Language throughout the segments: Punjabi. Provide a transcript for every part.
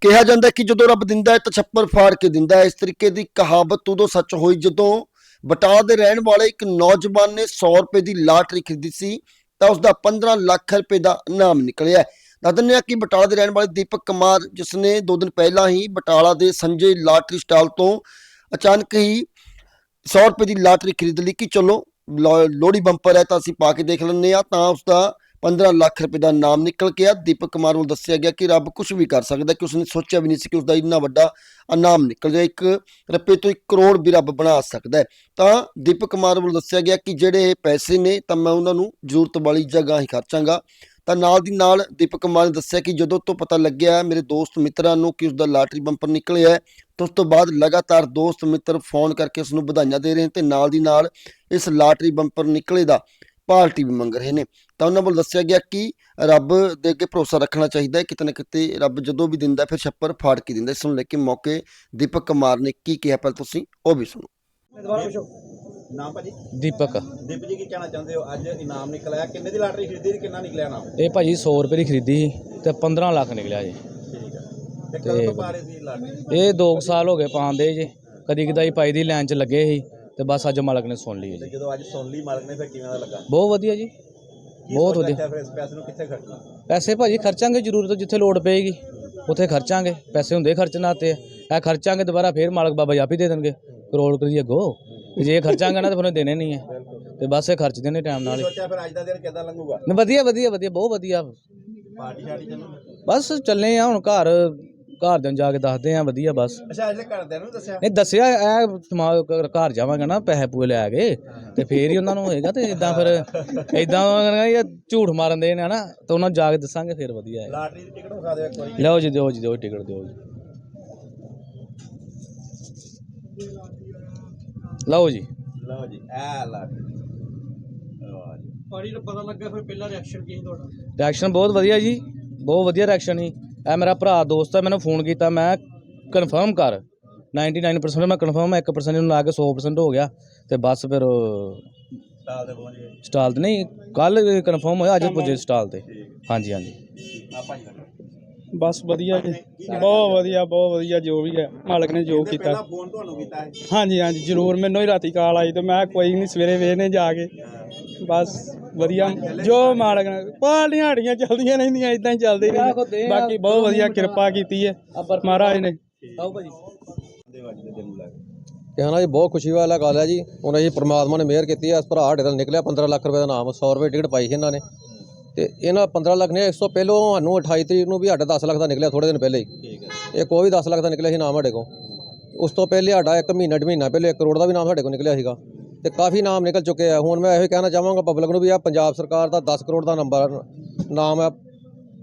ਕਿਹਾ ਜਾਂਦਾ ਕਿ ਜਦੋਂ ਰੱਬ ਦਿੰਦਾ ਹੈ ਤਾਂ ਛੱਪਰ ਫਾੜ ਕੇ ਦਿੰਦਾ ਹੈ। ਇਸ ਤਰੀਕੇ ਦੀ ਕਹਾਵਤ ਉਦੋਂ ਸੱਚ ਹੋਈ ਜਦੋਂ ਬਟਾਲਾ ਦੇ ਰਹਿਣ ਵਾਲੇ ਇੱਕ ਨੌਜਵਾਨ ਨੇ 100 ਰੁਪਏ ਦੀ ਲਾਟਰੀ ਖਰੀਦੀ ਸੀ, ਤਾਂ ਉਸ ਦਾ 15 ਲੱਖ ਰੁਪਏ ਦਾ ਇਨਾਮ ਨਿਕਲਿਆ। ਦੱਸ ਦਿੰਦੇ ਹਾਂ ਕਿ ਬਟਾਲਾ ਦੇ ਰਹਿਣ ਵਾਲੇ ਦੀਪਕ ਕੁਮਾਰ, ਜਿਸ ਨੇ ਦੋ ਦਿਨ ਪਹਿਲਾਂ ਹੀ ਬਟਾਲਾ ਦੇ ਸੰਜੇ ਲਾਟਰੀ ਸਟਾਲ ਤੋਂ ਅਚਾਨਕ ਹੀ 100 ਰੁਪਏ ਦੀ ਲਾਟਰੀ ਖਰੀਦ ਲਈ ਕਿ ਚਲੋ, ਲੋ- ਲੋਹੜੀ ਬੰਪਰ ਹੈ ਤਾਂ ਅਸੀਂ ਪਾ ਕੇ ਦੇਖ ਲੈਂਦੇ ਆ ਤਾਂ ਉਸ ਦਾ 15 ਲੱਖ ਰੁਪਏ ਦਾ ਨਾਮ ਨਿਕਲ ਕੇ ਆ। ਦੀਪਕ ਕੁਮਾਰ ਨੂੰ ਦੱਸਿਆ ਗਿਆ ਕਿ ਰੱਬ ਕੁਝ ਵੀ ਕਰ ਸਕਦਾ ਕਿ ਉਸਨੇ ਸੋਚਿਆ ਵੀ ਨਹੀਂ ਸੀ ਕਿ ਉਸਦਾ ਇੰਨਾ ਵੱਡਾ ਇਨਾਮ ਨਿਕਲ ਜਾਏ, ਇੱਕ ਰੁਪਏ ਤੋਂ 1 ਕਰੋੜ ਵੀ ਰੱਬ ਬਣਾ ਸਕਦਾ ਤਾਂ ਦੀਪਕ ਕੁਮਾਰ ਵੱਲੋਂ ਦੱਸਿਆ ਗਿਆ ਕਿ ਜਿਹੜੇ ਪੈਸੇ ਨੇ, ਤਾਂ ਮੈਂ ਉਹਨਾਂ ਨੂੰ ਜ਼ਰੂਰਤ ਵਾਲੀ ਜਗ੍ਹਾ ਹੀ ਖਰਚਾਂਗਾ। ਤਾਂ ਨਾਲ ਦੀ ਨਾਲ ਦੀਪਕ ਕੁਮਾਰ ਨੇ ਦੱਸਿਆ ਕਿ ਜਦੋਂ ਤੋਂ ਪਤਾ ਲੱਗਿਆ ਮੇਰੇ ਦੋਸਤ ਮਿੱਤਰਾਂ ਨੂੰ ਕਿ ਉਸਦਾ ਲਾਟਰੀ ਬੰਪਰ ਨਿਕਲਿਆ ਹੈ, ਤਾਂ ਉਸ ਤੋਂ ਬਾਅਦ ਲਗਾਤਾਰ ਦੋਸਤ ਮਿੱਤਰ ਫੋਨ ਕਰਕੇ ਉਸ ਨੂੰ ਵਧਾਈਆਂ ਦੇ ਰਹੇ ਨੇ ਤੇ ਨਾਲ ਦੀ ਨਾਲ ਇਸ ਲਾਟਰੀ ਬੰਪਰ ਨਿਕਲੇ ਦਾ ਪਾਰਟੀ ਵੀ ਮੰਗ ਰਹੇ ਨੇ। ਤਾਂ ਉਹਨਾਂ ਵੱਲ ਦੱਸਿਆ ਗਿਆ ਕਿ ਰੱਬ ਦੇ ਅੱਗੇ ਭਰੋਸਾ ਰੱਖਣਾ ਚਾਹੀਦਾ ਹੈ। ਕਿਤੇ ਨਾ ਕਿਤੇ ਰੱਬ ਜਦੋਂ ਵੀ ਦਿੰਦਾ ਫਿਰ ਛੱਪਰ ਫਾੜ ਕੇ ਦਿੰਦਾ। ਇਸ ਨੂੰ ਲੈ ਕੇ ਮੌਕੇ ਦੀਪਕ ਕੁਮਾਰ ਨੇ ਕੀ ਕਿਹਾ ਪਹਿਲਾਂ ਤੁਸੀਂ ਉਹ ਵੀ ਸੁਣੋ। ਨਾਮ ਭਾਜੀ? ਦੀਪਕ। ਦੀਪ ਜੀ ਕੀ ਕਹਿਣਾ ਚਾਹੁੰਦੇ ਹੋ? ਅੱਜ ਇਨਾਮ ਨਿਕਲਿਆ। ਕਿੰਨੇ ਦੀ ਲਾਟਰੀ ਖਰੀਦੀ ਤੇ ਕਿੰਨਾ ਨਿਕਲਿਆ ਨਾਮ ਇਹ ਭਾਜੀ 100 ਰੁਪਏ ਦੀ ਖਰੀਦੀ ਸੀ ਤੇ 15 ਲੱਖ ਨਿਕਲਿਆ ਜੀ। ਠੀਕ ਹੈ ਤੇ ਕਦੋਂ ਤੋਂ ਪਾ ਰਹੇ ਸੀ ਲਾਟਰੀ? ਇਹ 2 ਸਾਲ ਹੋ ਗਏ ਪਾਉਂਦੇ ਜੀ। ਕਦੀ ਕਦਾਈ ਪਾਈ ਦੀ ਲਾਈਨ 'ਚ ਲੱਗੇ ਸੀ। ਤੇ ਬਸ ਅੱਜ ਮਾਲਕ ਨੇ ਸੁਣ ਲਈ ਹੈ ਤੇ ਜੀ। ਜਦੋਂ ਅੱਜ ਸੁਣ ਲਈ ਮਾਲਕ ਨੇ ਫਿਰ ਕਿਵੇਂ ਦਾ ਲੱਗਾ? ਬਹੁਤ ਵਧੀਆ ਜੀ। ਕੀ ਬਹੁਤ ਵਧੀਆ। ਫਿਰ ਇਸ ਪੈਸੇ ਨੂੰ ਕਿੱਥੇ ਖਰਚਣਾ? ਪੈਸੇ ਭਾਜੀ ਖਰਚਾਂਗੇ ਜ਼ਰੂਰਤ ਜਿੱਥੇ ਲੋੜ ਪਏਗੀ ਉੱਥੇ ਖਰਚਾਂਗੇ। ਪੈਸੇ ਹੁੰਦੇ ਖਰਚਣ ਆ ਇਹ ਖਰਚਾਂਗੇ ਦੁਬਾਰਾ ਫੇਰ ਮਾਲਕ ਬਾਬਾ ਜੀ ਆਪ ਹੀ ਦੇ ਦੇਣਗੇ। ਕਰੋੜ ਰੁਪਏ ਅੱਗੋ। ਤੇ ਜੇ ਖਰਚਾਂਗੇ ਨਾ ਤਾਂ ਫਿਰ ਉਹਨੇ ਦੇਣੇ ਨਹੀਂ ਹੈ ਤੇ ਬਸ ਇਹ ਖਰਚ ਦੇਣੇ ਟਾਈਮ ਨਾਲ ਕੀ ਹੀ ਸੋਚਿਆ ਫਿਰ ਅੱਜ ਦਾ ਦਿਨ ਕਿੱਦਾਂ ਲੰਘੂਗਾ? ਵਧੀਆ ਵਧੀਆ ਵਧੀਆ ਬਹੁਤ ਵਧੀਆ। ਪਾਰਟੀ ਸ਼ਾਰਟੀ ਚੱਲੂ ਬਸ ਚੱਲੇ ਆ ਹੁਣ ਘਰ। ਘਰ ਦੇ ਜਾ ਕੇ ਦੱਸਦੇ ਆ ਵਧੀਆ ਬਸ। ਅੱਛਾ ਅਜੇ ਘਰਦਿਆਂ ਨੂੰ ਦੱਸਿਆ? ਨਹੀਂ ਦੱਸਿਆ ਇਹ ਸਮਾ ਘਰ ਜਾਵਾਂਗਾ ਨਾ ਪੈਸੇ ਪੂਏ ਲੈ ਕੇ ਤੇ ਫੇਰ ਹੀ ਉਹਨਾਂ ਨੂੰ ਹੋਏਗਾ ਤੇ ਇਦਾਂ ਫਿਰ ਇਦਾਂ ਇਹ ਝੂਠ ਮਾਰਨ ਦੇ ਨੇ ਨਾ ਤੇ ਉਹਨਾਂ ਨੂੰ ਜਾ ਕੇ ਦੱਸਾਂਗੇ ਫਿਰ ਵਧੀਆ ਹੈ। ਲਾਟਰੀ ਦੀ ਟਿਕਟ ਵਿਖਾ ਦਿਓ ਇੱਕ ਵਾਰੀ। ਲਓ ਜੀ ਦਿਓ ਜੀ ਦਿਓ ਟਿਕਟ ਦਿਓ ਜੀ। ਲਓ ਜੀ। ਲਓ ਜੀ ਐ ਲਾਟਰੀ। ਵਾਹ ਜੀ। ਪਾਣੀ ਨੂੰ ਪਤਾ ਲੱਗਾ ਫਿਰ ਪਹਿਲਾ ਰਿਐਕਸ਼ਨ ਕੀ ਸੀ ਤੁਹਾਡਾ? ਰਿਐਕਸ਼ਨ ਬਹੁਤ ਵਧੀਆ ਜੀ ਬਹੁਤ ਵਧੀਆ ਰਿਐਕਸ਼ਨ ਸੀ। ਇਹ ਮੇਰਾ ਭਰਾ ਦੋਸਤ ਹੈ ਮੈਨੂੰ ਫੋਨ ਕੀਤਾ ਮੈਂ ਕਨਫਰਮ ਕਰ। 99% ਮੈਂ ਕਨਫਰਮ 1% ਨੂੰ ਲਾ ਕੇ 100% ਹੋ ਗਿਆ ਤੇ ਬਸ ਫਿਰ ਪਹੁੰਚ ਗਏ। ਸਟਾਲ ਤੇ ਨਹੀਂ ਕੱਲ ਕਨਫਰਮ ਹੋਇਆ ਅੱਜ ਪੁੱਜੇ ਸਟਾਲ ਤੇ। ਹਾਂਜੀ ਹਾਂਜੀ। ਆਪਾਂ ਹੀ ਬਸ ਵਧੀਆ ਜੀ ਬਹੁਤ ਵਧੀਆ ਬਹੁਤ ਵਧੀਆ ਜੋ ਵੀ ਹੈ ਮਾਲਕ ਨੇ ਜੋ ਕੀਤਾ। ਪਹਿਲਾਂ ਫੋਨ ਤੁਹਾਨੂੰ ਕੀਤਾ ਹੈ? ਹਾਂਜੀ ਹਾਂਜੀ ਜ਼ਰੂਰ ਮੈਨੂੰ ਹੀ ਰਾਤੀ ਕਾਲ ਆਈ ਤੇ ਮੈਂ ਕੋਈ ਨਹੀਂ ਸਵੇਰੇ ਵੇਖਨੇ ਜਾ ਕੇ। ਬਸ ਵਧੀਆ। ਜੋ ਨੇ ਪਾਲੀਆਂ ਹੜੀਆਂ ਚੱਲਦੀਆਂ ਰਹਿੰਦੀਆਂ ਇਦਾਂ ਹੀ ਚੱਲਦੇ ਰਹਿੰਦੇ। ਬਾਕੀ ਬਹੁਤ ਵਧੀਆ ਕਿਰਪਾ ਕੀਤੀ ਹੈ। ਮਹਾਰਾਜ ਨੇ। ਆਓ ਭਾਜੀ। ਦੇ ਦੇ ਕਹਿਣਾ ਜੀ ਬਹੁਤ ਖੁਸ਼ੀ ਵਾਲਾ ਗੱਲ ਹੈ ਜੀ। ਉਹਨਾਂ ਜੀ ਪ੍ਰਮਾਤਮਾ ਨੇ ਮਿਹਰ ਕੀਤੀ ਹੈ ਇਸ ਭਰਾ ਸਾਡੇ ਨਾਲ ਨਿਕਲਿਆ 15 ਲੱਖ ਰੁਪਏ ਦਾ ਨਾਮ 100 ਰੁਪਏ ਟਿਕਟ ਪਾਈ ਸੀ ਇਹਨਾਂ ਨੇ। ਤੇ ਇਹਨਾਂ 15 ਲੱਖ ਨੇ ਇਸ ਤੋਂ ਪਹਿਲੋਂ ਸਾਨੂੰ 28 ਤਰੀਕ ਨੂੰ ਵੀ ਸਾਡਾ 10 ਲੱਖ ਦਾ ਨਿਕਲਿਆ ਥੋੜੇ ਦਿਨ ਪਹਿਲੇ ਹੀ। ਠੀਕ ਹੈ। ਇਹ ਕੋਈ ਵੀ 10 ਲੱਖ ਦਾ ਨਿਕਲਿਆ ਸੀ ਨਾਮ ਸਾਡੇ ਕੋਲ। ਉਸ ਤੋਂ ਪਹਿਲੇ ਸਾਡਾ ਇੱਕ ਮਹੀਨਾ ਡੇਢ ਮਹੀਨਾ ਪਹਿਲੇ 1 ਕਰੋੜ ਦਾ ਵੀ ਨਾਮ ਸਾਡੇ ਕੋਲ ਨਿਕਲਿਆ ਸੀਗਾ। ਤੇ ਕਾਫੀ ਨਾਮ ਨਿਕਲ ਚੁੱਕੇ ਆ। ਹੁਣ ਮੈਂ ਇਹੋ ਕਹਿਣਾ ਚਾਹਾਂਗਾ ਪਬਲਿਕ ਨੂੰ ਵੀ ਆ ਪੰਜਾਬ ਸਰਕਾਰ ਦਾ 10 ਕਰੋੜ ਦਾ ਨੰਬਰ ਨਾਮ ਹੈ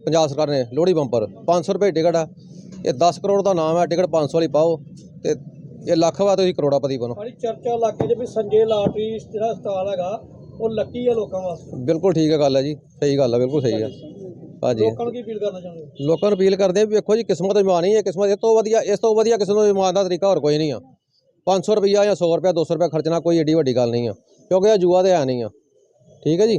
ਪੰਜਾਬ ਸਰਕਾਰ ਨੇ ਲੋਹੜੀ ਬੰਪਰ 500 ਰੁਪਏ ਟਿਕਟ ਆ। ਇਹ 10 ਕਰੋੜ ਦਾ ਨਾਮ ਹੈ ਟਿਕਟ 500 ਵਾਲੀ ਪਾਓ ਤੇ ਇਹ ਲੱਖ ਵਾ ਤੁਸੀਂ ਕਰੋੜਾਪਤੀ ਬਣੋ। ਬੜੀ ਚਰਚਾ ਇਲਾਕੇ 'ਚ ਵੀ ਸੰਜੇ ਲਾਟਰੀ ਜਿਹੜਾ ਸਟਾਲ ਹੈਗਾ ਉਹ ਲੱਕੀ ਹੈ ਲੋਕਾਂ ਵਾਸਤੇ। ਬਿਲਕੁਲ ਠੀਕ ਹੈ ਗੱਲ ਹੈ ਜੀ ਸਹੀ ਗੱਲ ਹੈ ਬਿਲਕੁਲ ਸਹੀ ਹੈ ਹਾਂਜੀ। ਲੋਕਾਂ ਨੂੰ ਕੀ ਅਪੀਲ ਕਰਨਾ ਚਾਹੁੰਦੇ ਲੋਕਾਂ ਨੂੰ ਅਪੀਲ ਕਰਦੇ ਆ ਵੀ ਵੇਖੋ ਜੀ ਕਿਸਮਤ ਇਮਾਨ ਹੀ ਹੈ ਕਿਸਮਤ ਇਸ ਤੋਂ ਵਧੀਆ ਇਸ ਤੋਂ ਵਧੀਆ ਕਿਸੇ ਨੂੰ ਇਮਾਨ ਦਾ ਤਰੀਕਾ ਹੋਰ ਕੋਈ ਨਹੀਂ ਆ। 500 ਰੁਪਈਆ ਜਾਂ 100 ਰੁਪਇਆ 200 ਰੁਪਇਆ ਖਰਚਣਾ ਕੋਈ ਏਡੀ ਵੱਡੀ ਗੱਲ ਨਹੀਂ ਆ, ਕਿਉਂਕਿ ਇਹ ਜੂਆ ਤੇ ਹੈ ਨਹੀਂ ਆ। ਠੀਕ ਹੈ ਜੀ?